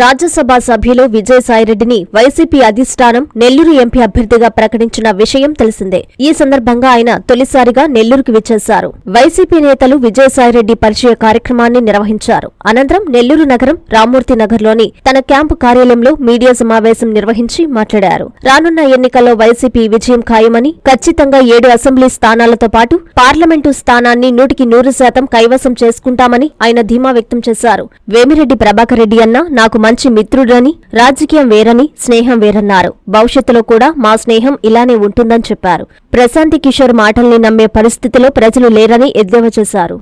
రాజ్యసభ సభ్యులు విజయసాయిరెడ్డిని వైసీపీ అధిష్టానం నెల్లూరు ఎంపీ అభ్యర్థిగా ప్రకటించిన విషయం తెలిసిందే. ఈ సందర్భంగా ఆయన తొలిసారిగా నెల్లూరుకు విచ్చేశారు. వైసీపీ నేతలు విజయసాయిరెడ్డి పరిచయ కార్యక్రమాన్ని నిర్వహించారు. అనంతరం నెల్లూరు నగరం రామ్మూర్తి నగర్లోని తన క్యాంపు కార్యాలయంలో మీడియా సమావేశం నిర్వహించి మాట్లాడారు. రానున్న ఎన్నికల్లో వైసీపీ విజయం ఖాయమని ఖచ్చితంగా ఏడు అసెంబ్లీ స్థానాలతో పాటు పార్లమెంటు స్థానాన్ని నూటికి నూరు శాతం కైవసం చేసుకుంటామని ఆయన ధీమా వ్యక్తం చేశారు. వేమిరెడ్డి ప్రభాకర్ రెడ్డి అన్న నాకు మంచి మిత్రుడని రాజకీయం వేరని స్నేహం వేరన్నారు. భవిష్యత్తులో కూడా మా స్నేహం ఇలానే ఉంటుందని చెప్పారు. ప్రశాంతి కిషోర్ మాటల్ని నమ్మే పరిస్థితిలో ప్రజలు లేరని ఎద్దేవా చేశారు.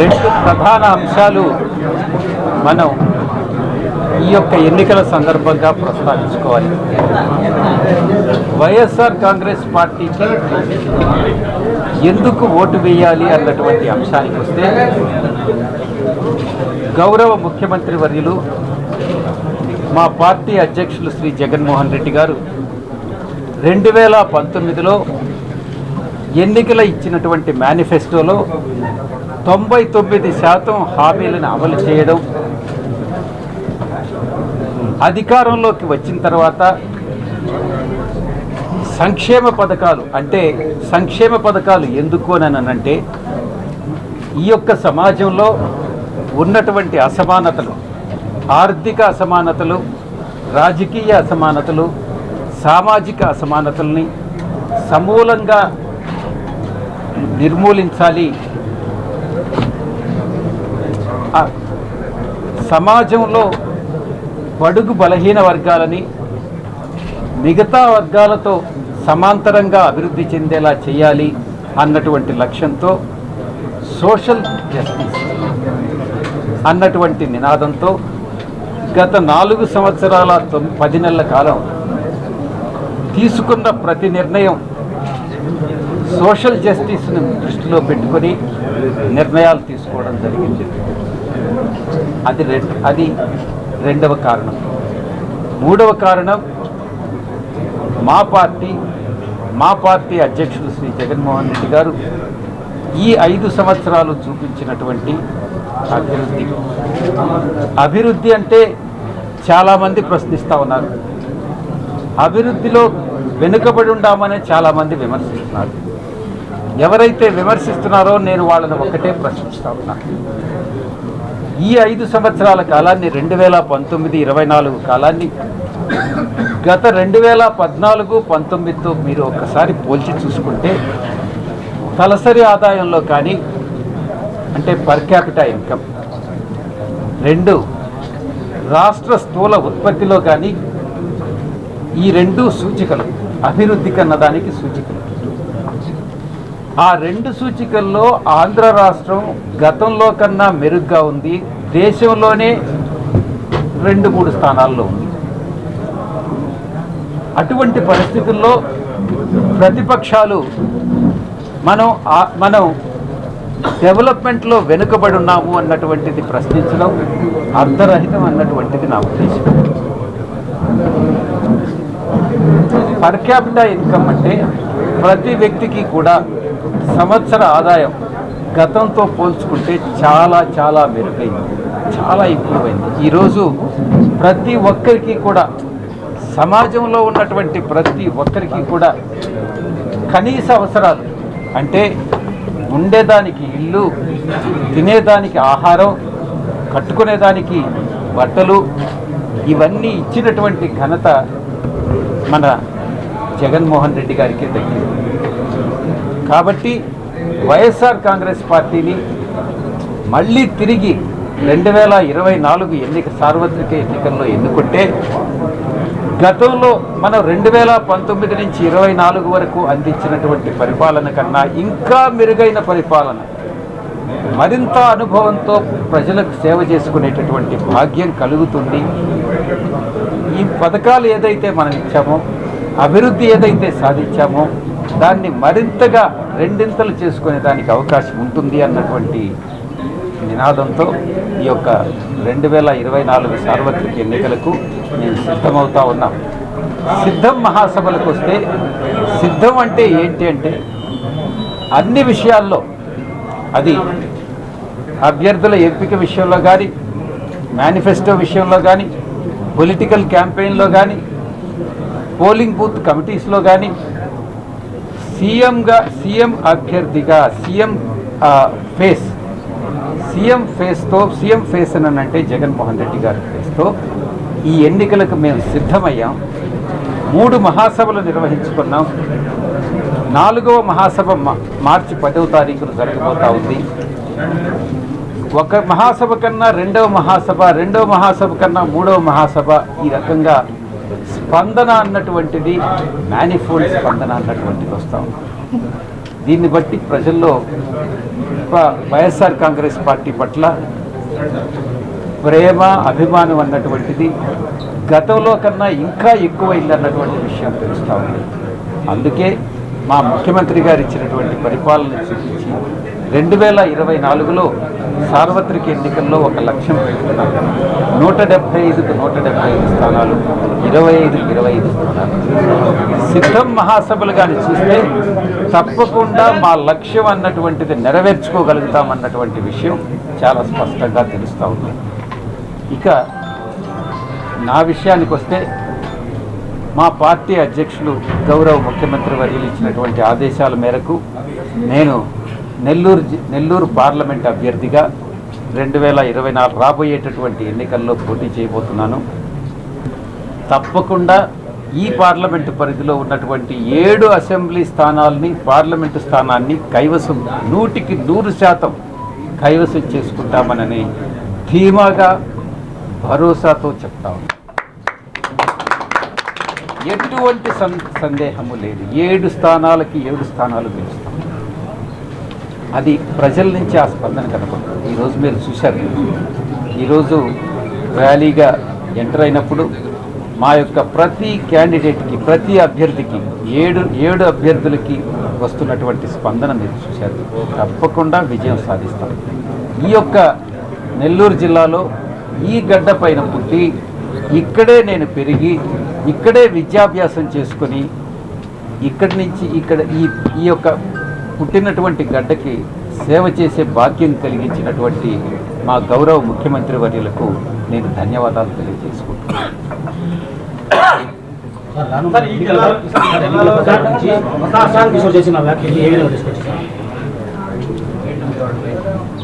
రెండు ప్రధాన అంశాలు మనం ఈ యొక్క ఎన్నికల సందర్భంగా ప్రస్తావించుకోవాలి. వైఎస్ఆర్ కాంగ్రెస్ పార్టీకి ఎందుకు ఓటు వేయాలి అన్నటువంటి అంశానికి వస్తే గౌరవ ముఖ్యమంత్రి వర్యులు మా పార్టీ అధ్యక్షులు శ్రీ జగన్మోహన్ రెడ్డి గారు రెండు వేల పంతొమ్మిదిలో ఎన్నికల ఇచ్చినటువంటి మేనిఫెస్టోలో తొంభై తొమ్మిది శాతం హామీలను అమలు చేయడం అధికారంలోకి వచ్చిన తర్వాత సంక్షేమ పథకాలు అంటే సంక్షేమ పథకాలు ఎందుకు అని అంటే ఈ యొక్క సమాజంలో ఉన్నటువంటి అసమానతలు ఆర్థిక అసమానతలు రాజకీయ అసమానతలు సామాజిక అసమానతల్ని సమూలంగా నిర్మూలించాలి. సమాజంలో బడుగు బలహీన వర్గాలని మిగతా వర్గాలతో సమాంతరంగా అభివృద్ధి చెందేలా చేయాలి అన్నటువంటి లక్ష్యంతో సోషల్ జస్టిస్ అన్నటువంటి నినాదంతో గత నాలుగు సంవత్సరాల పది నెలల కాలం తీసుకున్న ప్రతి నిర్ణయం సోషల్ జస్టిస్ని దృష్టిలో పెట్టుకొని నిర్ణయాలు తీసుకోవడం జరిగింది. అది రె అది రెండవ కారణం. మూడవ కారణం మా పార్టీ మా పార్టీ అధ్యక్షులు శ్రీ జగన్మోహన్ రెడ్డి గారు ఈ ఐదు సంవత్సరాలు చూపించినటువంటి అభివృద్ధి. అభివృద్ధి అంటే చాలామంది ప్రశ్నిస్తూ ఉన్నారు. అభివృద్ధిలో వెనుకబడి ఉండామని చాలామంది విమర్శిస్తున్నారు. ఎవరైతే విమర్శిస్తున్నారో నేను వాళ్ళని ఒకటే ప్రశ్నిస్తూ ఉన్నాను ఈ ఐదు సంవత్సరాల కాలాన్ని రెండు వేల పంతొమ్మిది ఇరవై నాలుగు కాలాన్ని గత రెండు వేల పద్నాలుగు పంతొమ్మిదితో మీరు ఒకసారి పోల్చి చూసుకుంటే తలసరి ఆదాయంలో కానీ అంటే పర్ క్యాపిటా ఇన్కమ్ రెండు రాష్ట్ర స్థూల ఉత్పత్తిలో కానీ ఈ రెండు సూచికలు అభివృద్ధి కన్నదానికి సూచికలు. ఆ రెండు సూచికల్లో ఆంధ్ర రాష్ట్రం గతంలో కన్నా మెరుగ్గా ఉంది దేశంలోనే రెండు మూడు స్థానాల్లో ఉంది. అటువంటి పరిస్థితుల్లో ప్రతిపక్షాలు మనం మనం డెవలప్మెంట్లో వెనుకబడి ఉన్నాము అన్నటువంటిది ప్రశ్నించడం అర్ధరహితం అన్నటువంటిది నా ఉద్దేశం. పర్ క్యాపిటల్ ఇన్కమ్ అంటే ప్రతి వ్యక్తికి కూడా సంవత్సర ఆదాయం గతంతో పోల్చుకుంటే చాలా చాలా మెరుగైంది. చాలా ఇంప్రూవ్ అయింది ఈరోజు ప్రతి ఒక్కరికి కూడా సమాజంలో ఉన్నటువంటి ప్రతి ఒక్కరికి కూడా కనీస అవసరాలు అంటే ఉండేదానికి ఇల్లు తినేదానికి ఆహారం కట్టుకునేదానికి బట్టలు ఇవన్నీ ఇచ్చినటువంటి ఘనత మన జగన్మోహన్ రెడ్డి గారికి దక్కింది. కాబట్టి వైఎస్ఆర్ కాంగ్రెస్ పార్టీని మళ్ళీ తిరిగి రెండు వేల ఇరవై నాలుగు ఎన్నిక సార్వత్రిక ఎన్నికల్లో ఎన్నుకుంటే గతంలో మనం రెండు వేల పంతొమ్మిది నుంచి ఇరవై నాలుగు వరకు అందించినటువంటి పరిపాలన కన్నా ఇంకా మెరుగైన పరిపాలన మరింత అనుభవంతో ప్రజలకు సేవ చేసుకునేటటువంటి భాగ్యం కలుగుతుంది. ఈ పథకాలు ఏదైతే మనం ఇచ్చామో అభివృద్ధి ఏదైతే సాధించామో దాన్ని మరింతగా రెండింతలు చేసుకునే దానికి అవకాశం ఉంటుంది అన్నటువంటి నినాదంతో ఈ యొక్క రెండు వేల ఇరవై నాలుగు సార్వత్రిక ఎన్నికలకు నేను సిద్ధమవుతా ఉన్నాం. సిద్ధం మహాసభలకు వస్తే సిద్ధం అంటే ఏంటి అంటే అన్ని విషయాల్లో అది అభ్యర్థుల ఎంపిక విషయంలో కానీ మేనిఫెస్టో విషయంలో కానీ పొలిటికల్ క్యాంపెయిన్లో కానీ పోలింగ్ బూత్ కమిటీస్లో కానీ సీఎంగా సీఎం అభ్యర్థిగా సీఎం ఆ, ఫేస్ సీఎం ఫేస్తో సీఎం ఫేస్ అని అంటే జగన్మోహన్ రెడ్డి గారి ఫేస్తో ఈ ఎన్నికలకు మేము సిద్ధమయ్యాం. మూడు మహాసభలు నిర్వహించుకున్నాం. నాలుగవ మహాసభ మా- మార్చి పదవ తారీఖున జరగబోతా ఉంది. ఒక మహాసభ కన్నా రెండవ మహాసభ రెండవ మహాసభ కన్నా మూడవ మహాసభ ఈ రకంగా స్పందన అన్నటువంటిది మేనిఫోల్డ్ స్పందన అన్నటువంటిది వస్తూ ఉంది. దీన్ని బట్టి ప్రజల్లో వైఎస్ఆర్ కాంగ్రెస్ పార్టీ పట్ల ప్రేమ అభిమానం అన్నటువంటిది గతంలో కన్నా ఇంకా ఎక్కువైంది అన్నటువంటి విషయం తెలుస్తూ ఉంది. అందుకే మా ముఖ్యమంత్రి గారు ఇచ్చినటువంటి పరిపాలన చూపించి రెండు వేల ఇరవై నాలుగులో సార్వత్రిక ఎన్నికల్లో ఒక లక్ష్యం పెట్టుకున్నారు నూట డెబ్బై ఐదుకు నూట డెబ్బై ఐదు స్థానాలు ఇరవై ఐదుకు ఇరవై ఐదు స్థానాలు. సిద్ధం మహాసభలు కానీ చూస్తే తప్పకుండా మా లక్ష్యం అన్నటువంటిది నెరవేర్చుకోగలుగుతాం అన్నటువంటి విషయం చాలా స్పష్టంగా తెలుస్తూ ఉంది. ఇక నా విషయానికి వస్తే మా పార్టీ అధ్యక్షులు గౌరవ ముఖ్యమంత్రి వర్యులు ఇచ్చినటువంటి ఆదేశాల మేరకు నేను నెల్లూరు జి- నెల్లూరు పార్లమెంట్ అభ్యర్థిగా రెండు వేల ఇరవై నాలుగు రాబోయేటటువంటి ఎన్నికల్లో పోటీ చేయబోతున్నాను. తప్పకుండా ఈ పార్లమెంటు పరిధిలో ఉన్నటువంటి ఏడు అసెంబ్లీ స్థానాల్ని పార్లమెంటు స్థానాన్ని కైవసం నూటికి నూరు శాతం కైవసం చేసుకుంటామనని ధీమాగా భరోసాతో చెప్తాము ఎటువంటి సందేహము లేదు. ఏడు స్థానాలకి ఏడు స్థానాలు గెలుస్తాం అది ప్రజల నుంచి ఆ స్పందన కనపడుతుంది. ఈరోజు మీరు చూశారు. ఈరోజు ర్యాలీగా ఎంటర్ అయినప్పుడు మా యొక్క ప్రతి క్యాండిడేట్కి ప్రతి అభ్యర్థికి ఏడు ఏడు అభ్యర్థులకి వస్తున్నటువంటి స్పందన మీరు చూశారు. తప్పకుండా విజయం సాధిస్తాం. ఈ యొక్క నెల్లూరు జిల్లాలో ఈ గడ్డ పైన పుట్టి ఇక్కడే నేను పెరిగి ఇక్కడే విద్యాభ్యాసం చేసుకొని ఇక్కడి నుంచి ఇక్కడ ఈ ఈ యొక్క పుట్టినటువంటి గడ్డకి సేవ చేసే భాగ్యం కలిగించినటువంటి మా గౌరవ ముఖ్యమంత్రి వర్యులకు నేను ధన్యవాదాలు తెలియజేసుకుంటున్నాను.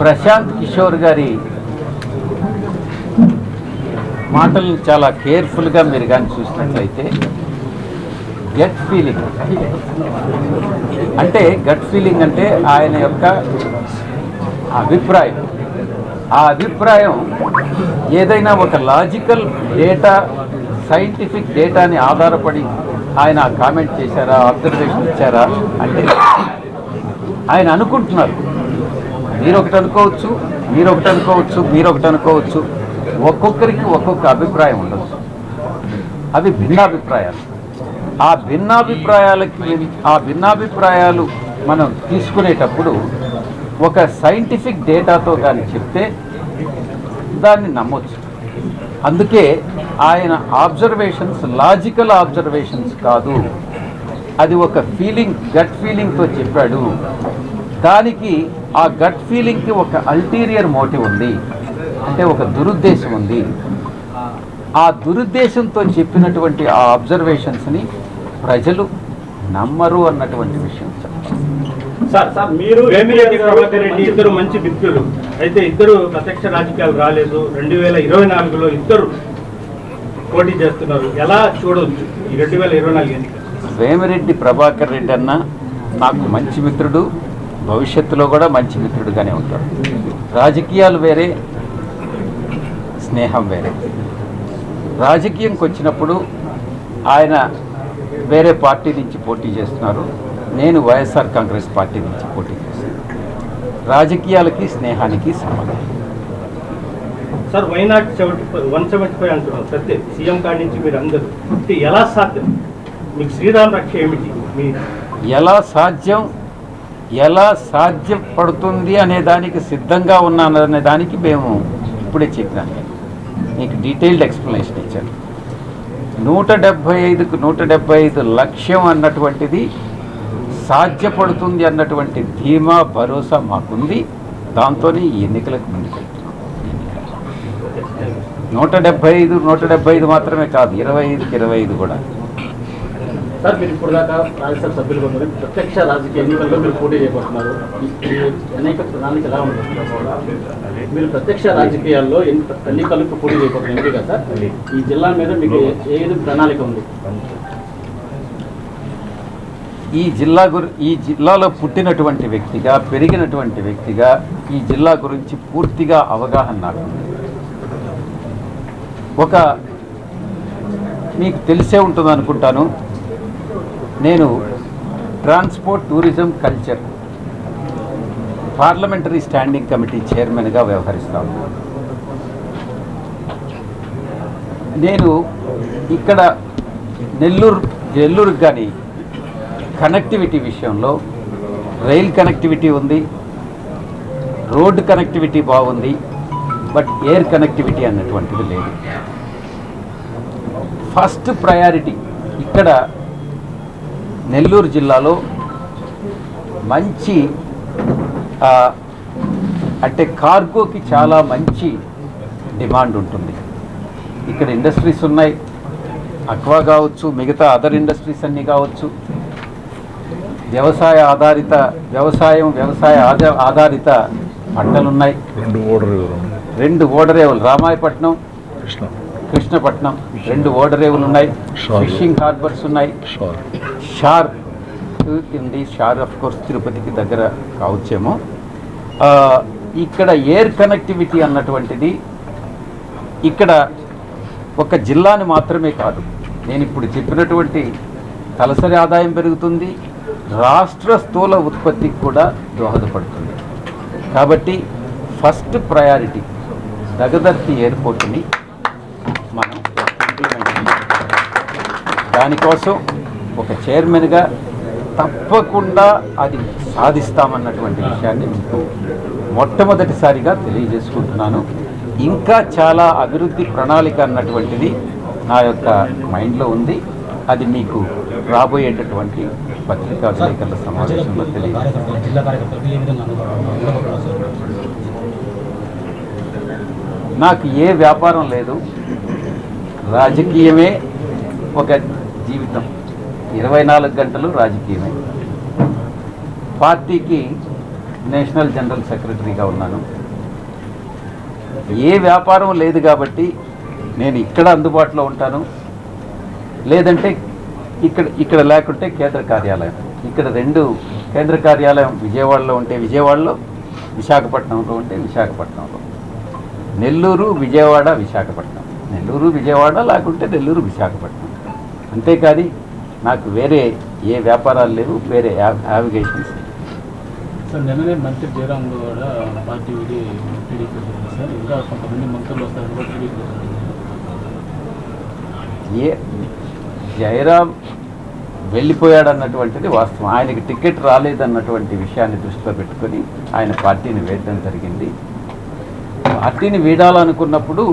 ప్రశాంత్ కిషోర్ గారి మాటలను చాలా కేర్ఫుల్గా మీరు కానీ చూసినట్లయితే గెట్ ఫీలింగ్. అంటే గట్ ఫీలింగ్ అంటే ఆయన యొక్క అభిప్రాయం. ఆ అభిప్రాయం ఏదైనా ఒక లాజికల్ డేటా సైంటిఫిక్ డేటాని ఆధారపడి ఆయన కామెంట్ చేశారా అబ్జర్వేషన్ ఇచ్చారా అంటే ఆయన అనుకుంటున్నారు. మీరు ఒకటి అనుకోవచ్చు మీరు ఒకటి అనుకోవచ్చు మీరు ఒకటి అనుకోవచ్చు. ఒక్కొక్కరికి ఒక్కొక్క అభిప్రాయం ఉండొచ్చు. అవి భిన్నాభిప్రాయాలు. ఆ భిన్నాభిప్రాయాలకి ఆ భిన్నాభిప్రాయాలు మనం తీసుకునేటప్పుడు ఒక సైంటిఫిక్ డేటాతో కానీ చెప్తే దాన్ని నమ్మొచ్చు. అందుకే ఆయన ఆబ్జర్వేషన్స్ లాజికల్ ఆబ్జర్వేషన్స్ కాదు. అది ఒక ఫీలింగ్ గట్ ఫీలింగ్తో చెప్పాడు. దానికి ఆ గట్ ఫీలింగ్కి ఒక అల్టీరియర్ మోటివ్ ఉంది. అంటే ఒక దురుద్దేశం ఉంది. ఆ దురుద్దేశంతో చెప్పినటువంటి ఆ అబ్జర్వేషన్స్ని ప్రజలు నమ్మరు అన్నటువంటి విషయం. సార్ సార్ మీరు వేమిరెడ్డి ప్రభాకర్ రెడ్డి ఇద్దరు మంచి మిత్రులు అయితే ఇద్దరు ప్రత్యక్ష రాజకీయాలు రాలేదు. రెండు వేల ఇరవై నాలుగులో ఇద్దరు పోటీ చేస్తున్నారు. ఎలా చూడవచ్చు ఈ రెండు వేల ఇరవై నాలుగు ఎన్నికలు వేమిరెడ్డి ప్రభాకర్ రెడ్డి అన్న నాకు మంచి మిత్రుడు. భవిష్యత్తులో కూడా మంచి మిత్రుడుగానే ఉంటాడు. రాజకీయాలు వేరే స్నేహం వేరే. రాజకీయంకి వచ్చినప్పుడు ఆయన వేరే పార్టీ నుంచి పోటీ చేస్తున్నారు. నేను వైఎస్ఆర్ కాంగ్రెస్ పార్టీ నుంచి పోటీ చేస్తున్నాను. రాజకీయాలకి స్నేహానికి సంబంధం. Sir why not seventy five one seventy five అంటున్నారు సత్య సీఎం కాడి నుంచి మీరు అందరూ. ఎలా సాధ్యం? మీకు శ్రీరామ్ రక్ష ఏమిటి? మీ ఎలా సాధ్యం? ఎలా సాధ్యపడుతుంది అనే దానికి సిద్ధంగా ఉన్నాననే దానికి మేము ఇప్పుడే చెప్పాను. నేను. మీకు డీటెయిల్డ్ ఎక్స్ప్లెనేషన్ ఇచ్చాను. నూట డెబ్భై ఐదుకు నూట డెబ్భై ఐదు లక్ష్యం అన్నటువంటిది సాధ్యపడుతుంది అన్నటువంటి ధీమా భరోసా మాకుంది. దాంతోనే ఈ ఎన్నికలకు ముందుకెళ్తున్నాం నూట డెబ్బై ఐదు నూట డెబ్బై ఐదు మాత్రమే కాదు ఇరవై ఐదుకి ఇరవై ఐదు కూడా. సార్ మీరు ఇప్పుడు దాకా రాజ్యసభ సభ్యులు కొందరు ప్రత్యక్ష రాజకీయ ఎన్నికల్లో మీరు పోటీ చేయబోతున్నారు. అనేక ప్రణాళిక ఎలా ఉంటుంది మీరు ప్రత్యక్ష రాజకీయాల్లో ఎన్నికలకు పోటీ చేయబోతున్నారు? ఎందుకు సార్ ఈ జిల్లా మీద మీకు ఏ- ఏది ప్రణాళిక ఉంది? ఈ జిల్లా గురి ఈ జిల్లాలో పుట్టినటువంటి వ్యక్తిగా పెరిగినటువంటి వ్యక్తిగా ఈ జిల్లా గురించి పూర్తిగా అవగాహన నాకు ఒక మీకు తెలిసే ఉంటుంది అనుకుంటాను నేను transport tourism culture parliamentary standing committee చైర్మన్గా వ్యవహరిస్తాను నేను ఇక్కడ నెల్లూరు నెల్లూరుకి కానీ కనెక్టివిటీ విషయంలో రైల్ కనెక్టివిటీ ఉంది రోడ్డు కనెక్టివిటీ బాగుంది బట్ ఎయిర్ కనెక్టివిటీ అన్నటువంటిది లేదు. ఫస్ట్ ప్రయారిటీ ఇక్కడ నెల్లూరు జిల్లాలో మంచి అంటే కార్గోకి చాలా మంచి డిమాండ్ ఉంటుంది. ఇక్కడ ఇండస్ట్రీస్ ఉన్నాయి. అక్వా కావచ్చు మిగతా అదర్ ఇండస్ట్రీస్ అన్నీ కావచ్చు. వ్యవసాయ ఆధారిత వ్యవసాయం వ్యవసాయ ఆధా ఆధారిత పంటలున్నాయి. రెండు ఓడరు రెండు ఓడరేవులు. రామాయపట్నం కృష్ణ. కృష్ణపట్నం రెండు ఓడరేవులు ఉన్నాయి. ఫిషింగ్ హార్బర్స్ ఉన్నాయి. షార్ షార్ ఉంది షార్ ఆఫ్ కోర్స్ తిరుపతికి దగ్గర కావచ్చేమో. ఇక్కడ ఎయిర్ కనెక్టివిటీ అన్నటువంటిది ఇక్కడ ఒక జిల్లాని మాత్రమే కాదు. నేను ఇప్పుడు చెప్పినటువంటి తలసరి ఆదాయం పెరుగుతుంది రాష్ట్ర స్థూల ఉత్పత్తికి కూడా దోహదపడుతుంది. కాబట్టి ఫస్ట్ ప్రయారిటీ దగదర్తి ఎయిర్పోర్ట్ని దానికోసం ఒక చైర్మన్గా తప్పకుండా అది సాధిస్తామన్నటువంటి విషయాన్ని మీకు మొట్టమొదటిసారిగా తెలియజేసుకుంటున్నాను. ఇంకా చాలా అభివృద్ధి ప్రణాళిక అన్నటువంటిది నా యొక్క మైండ్లో ఉంది. అది మీకు రాబోయేటటువంటి పత్రికా విలేకరుల సమావేశంలో తెలియజేస్తాను. నాకు ఏ వ్యాపారం లేదు. రాజకీయమే ఒక జీవితం. ఇరవై నాలుగు గంటలు రాజకీయమే. పార్టీకి నేషనల్ జనరల్ సెక్రటరీగా ఉన్నాను. ఏ వ్యాపారం లేదు కాబట్టి నేను ఇక్కడ అందుబాటులో ఉంటాను. లేదంటే ఇక్కడ ఇక్కడ లేకుంటే కేంద్ర కార్యాలయం. ఇక్కడ రెండు కేంద్ర కార్యాలయం విజయవాడలో ఉంటే విజయవాడలో విశాఖపట్నంలో ఉంటే విశాఖపట్నంలో. నెల్లూరు విజయవాడ విశాఖపట్నం. నెల్లూరు విజయవాడ లేకుంటే నెల్లూరు విశాఖపట్నం. అంతేకాని నాకు వేరే ఏ వ్యాపారాలు లేవు వేరే యావిగేషన్స్ సార్ నిన్ననే మంత్రి జయరామ్ కూడా పార్టీ విడి టీడీపీ వచ్చింది సార్. ఇంకా కొంతమంది మంత్రులు వస్తారని కూడా టీడీపీ ఏ జయరాం వెళ్ళిపోయాడు అన్నటువంటిది వాస్తవం. ఆయనకి టికెట్ రాలేదన్నటువంటి విషయాన్ని దృష్టిలో పెట్టుకొని ఆయన పార్టీని వేయడం జరిగింది. పార్టీని వీడాలనుకున్నప్పుడు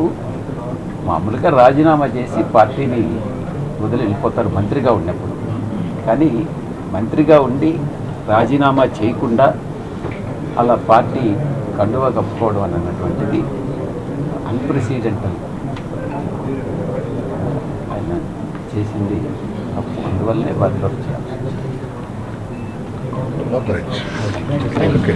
మామూలుగా రాజీనామా చేసి పార్టీని వదిలి వెళ్ళిపోతారు మంత్రిగా ఉన్నప్పుడు. కానీ మంత్రిగా ఉండి రాజీనామా చేయకుండా అలా పార్టీ కండువా కప్పుకోవడం అని అన్నటువంటిది అన్ప్రెసిడెంటల్ ఆయన చేసింది అందువల్లనే బర్తరఫ్ చేయాలి. ఓకే